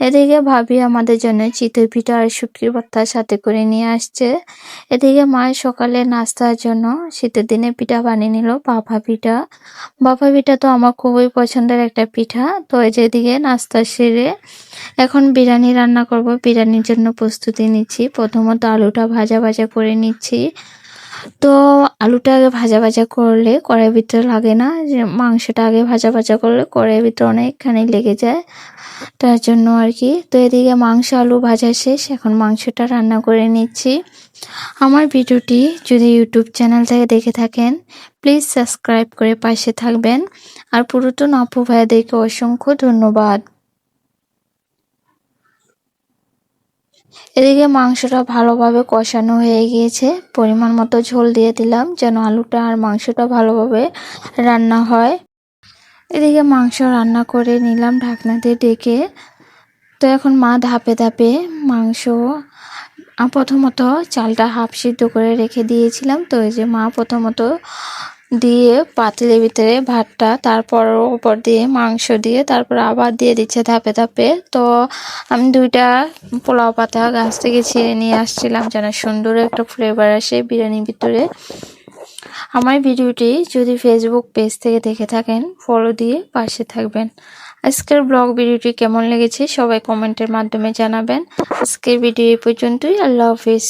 এদিকে ভাবি আমাদের জন্য চিতই পিঠা আর শুটকির ভর্তার সাথে করে নিয়ে আসছে। এদিকে মা সকালে নাস্তার জন্য শীতের দিনে পিঠা বানিয়ে নিল বাফা পিঠা। বাফা পিঠা তো আমার খুবই পছন্দের একটা পিঠা। তো যেদিকে নাস্তা সেরে এখন বিরিয়ানি রান্না করব। বিরিয়ানির জন্য প্রস্তুতি নিচ্ছি। প্রথমত আলুটা ভাজা ভাজা করে নিচ্ছি। তো আলুটা আগে ভাজা ভাজা করলে কড়াইয়ের ভিতরে লাগে না, যে মাংসটা আগে ভাজা ভাজা করলে কড়াইয়ের ভিতরে অনেকখানি লেগে যায়। তার জন্য আর কি, তো এদিকে মাংস, আলু ভাজা শেষ, এখন মাংসটা রান্না করে নিচ্ছি। আমার ভিডিওটি যদি ইউটিউব চ্যানেল থেকে দেখে থাকেন, প্লিজ সাবস্ক্রাইব করে পাশে থাকবেন। আর পুরাতন আপু ভাইয়াদেরকে অসংখ্য ধন্যবাদ। এদিকে মাংসটা ভালোভাবে কষানো হয়ে গিয়েছে। পরিমাণ মতো ঝোল দিয়ে দিলাম যেন আলুটা আর মাংসটা ভালোভাবে রান্না হয়। এদিকে মাংস রান্না করে নিলাম ঢাকনা দিয়ে ডেকে। তো এখন মা ধাপে ধাপে মাংস প্রথমত চালটা হাফ সিদ্ধ করে রেখে দিয়েছিলাম। তো এই যে মা প্রথমত দিয়ে পাতিলের ভিতরে ভাতটা, তারপর উপর দিয়ে মাংস দিয়ে, তারপর আবার দিয়ে দিচ্ছে ধাপে ধাপে। তো আমি দুইটা পোলাও পাতা গাছ থেকে ছিঁড়ে নিয়ে আসছিলাম যেন সুন্দর একটা ফ্লেভার আসে বিরিয়ানির ভিতরে। আমার ভিডিওটি যদি ফেসবুক পেজ থেকে দেখে থাকেন ফলো দিয়ে পাশে থাকবেন। আজকের ব্লগ ভিডিওটি কেমন লেগেছে সবাই কমেন্টের মাধ্যমে জানাবেন। আজকের ভিডিও এই পর্যন্তই, আল্লাহ হাফিজ।